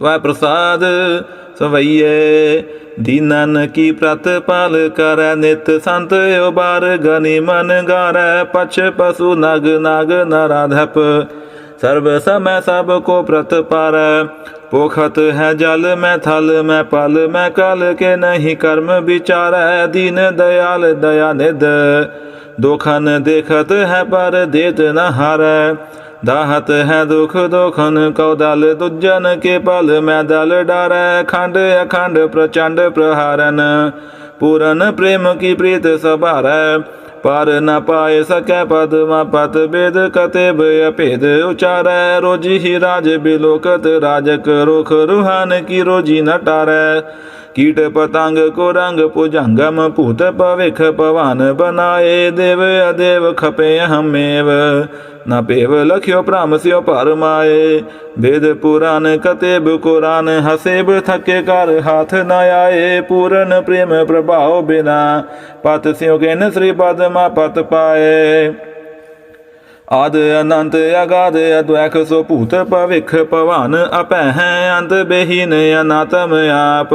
त्वा प्रसाद सवैये। दीनन की प्रत पाल कर नित संत यो बार गनी मन गार पछ पशु नग, नाग नराधप। सर्व समय सबको प्रत पार। पोखत है जल, में थल, में पल, में कल के नहीं कर्म विचार दीन दयाल, दया निध दुखन देखत है पर देत न हार। दाहत है दुख दोखन कौदल दुजन के पल मैदल दल डर, खंड अखंड प्रचंड प्रहारन। पूरन प्रेम की प्रीत सबारै पर न पाए सक पद्म पत वेद कतेब अपेद उचार रोजी ही राज बिलोकत राजक रोख रुहान की रोजी न टार कीट पतंग को रंग पुजंगम भूत पविख पवान बनाए देव अदेव खपे हमेव न पेव लख्यो प्राम स्यो परमाए वेद पुराण कतेब कुरान हसेब थके कर हाथ न आए पूरन प्रेम प्रभाव बिना पत स्यो के न श्री पद ਮਾ ਪਤ ਪਾਏ। ਆਦ ਅਨੰਤ ਅਗਾਧ ਅਦਵੈਖ ਸੋ ਭੂਤ ਭਵਿਖ ਭਵਾਨ ਅਪੈ ਹੈ ਅੰਤ ਬੇਹੀਨ ਅਨਾਤਮ ਆਪ।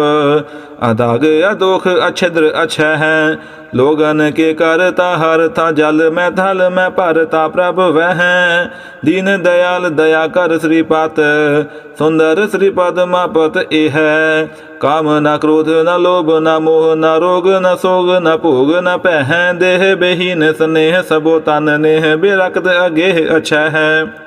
ਅਦਾਗ ਅਦੋਖ ਅਛਿਦਰ ਅਛੈ ਹੈ, ਲੋਗਨ ਕੇ ਕਰਤਾ ਹਰਤਾ ਜਲ ਮੈਂ ਥਲ ਮੈਂ ਭਰਤਾ ਪ੍ਰਭ ਵਹਿ। ਦੀਨ ਦਇਆਲ ਦਇਆ ਕਰ ਸ੍ਰੀ ਪਤ ਸੁੰਦਰ ਸ੍ਰੀ ਪਦ ਮਾਪਤ ਇਹ ਹੈ। काम न क्रोध, न लोभ, न मोह, न रोग, न सोग न पोग न पह, देह, बेहीन, स्नेह, सबो तन, नेह, बेरक्त, अगेह अच्छा है।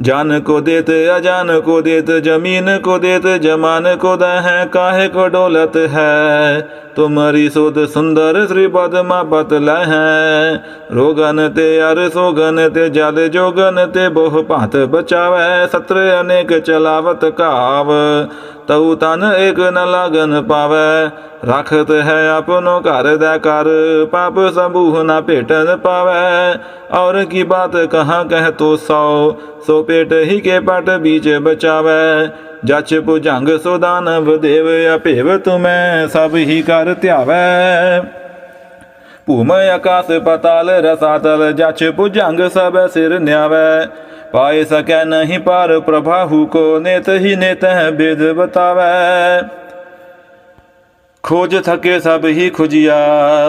जान को देत, अजान को देत, ज़मीन को देत, जमान को दह, काहे को डोलत है? तुम्हारी सुध सुंदर श्री पद मा पतल है। रोगन ते अर सोगन ते जल जोगन ते बोह पात बचाव, सत्र अनेक चलावत काव। तऊ तन एक न लगन पावे राखत है अपनो कर कर पाप समूह न पेटन पावे और की बात कहाँ कह तो सौ सो पेट ही के पट बीच बचावे जच पुजंग सुदानव देव अपेव तुम्हें सब ही कर त्यावे भूम आकाश पताल रसातल जच पुजंग सब सिर न्यावे पाए सके नहीं पार प्रभाहु को नेत ही नेत है वेद बतावे। खोज थके सब ही खुजिया,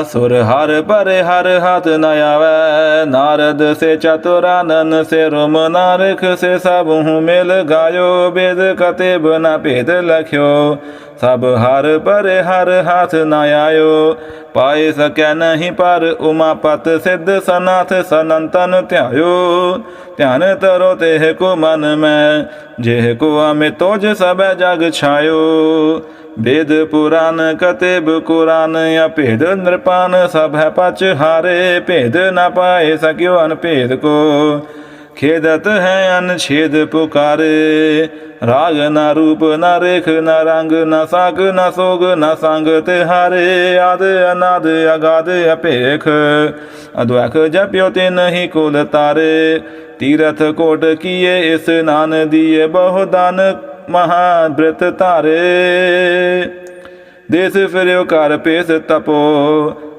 सुर हर पर हर हाथ नयावे नारद से चतुरानन से रुम नारख से सब हूँ मेल गायो, वेद कते बना पेद लख्यो। सब हर परे हर हाथ न आयो पाए सकै नहीं पर उमापत सिद्ध सनाथ सनंतन त्यायो ध्यान तरो तेह को मन में जेह को अमित तोज सब जग छायो वेद पुराण कतेब कुरान अभेद नृपान सब है पच हारे भेद न पाए सक्यो अनभेद को खेदत है अन छेद पुकारे। राग न रूप न रेख न रंग न साग न सोग न सांग तिहारे। आद अनाद अगाद अपेख। अद्वैख जप्यो ते नहीं कुल तारे। तीरथ कोट किए नान दिए बहुदान महाव्रत तारे। देश फिर कर पेश तपो।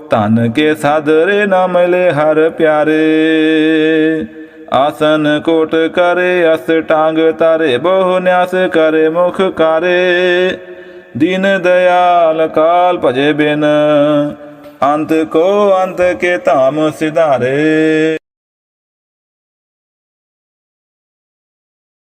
तन के सादरे न मिले हर प्यारे। ਆਸਨ ਕੋਟ ਕਰੇ, ਅਸ ਟਾਂਗ ਤਾਰੇ ਬਹੁ ਨਿਆਸ ਕਰੇ, ਮੁਖ ਕਾਰੇ। ਦੀਨ ਦਇਆਲ ਕਾਲ ਭਜੇ ਬਿਨ, ਅੰਤ ਕੋ ਅੰਤ ਕੇ ਧਾਮ ਸਿਧਾਰੇ।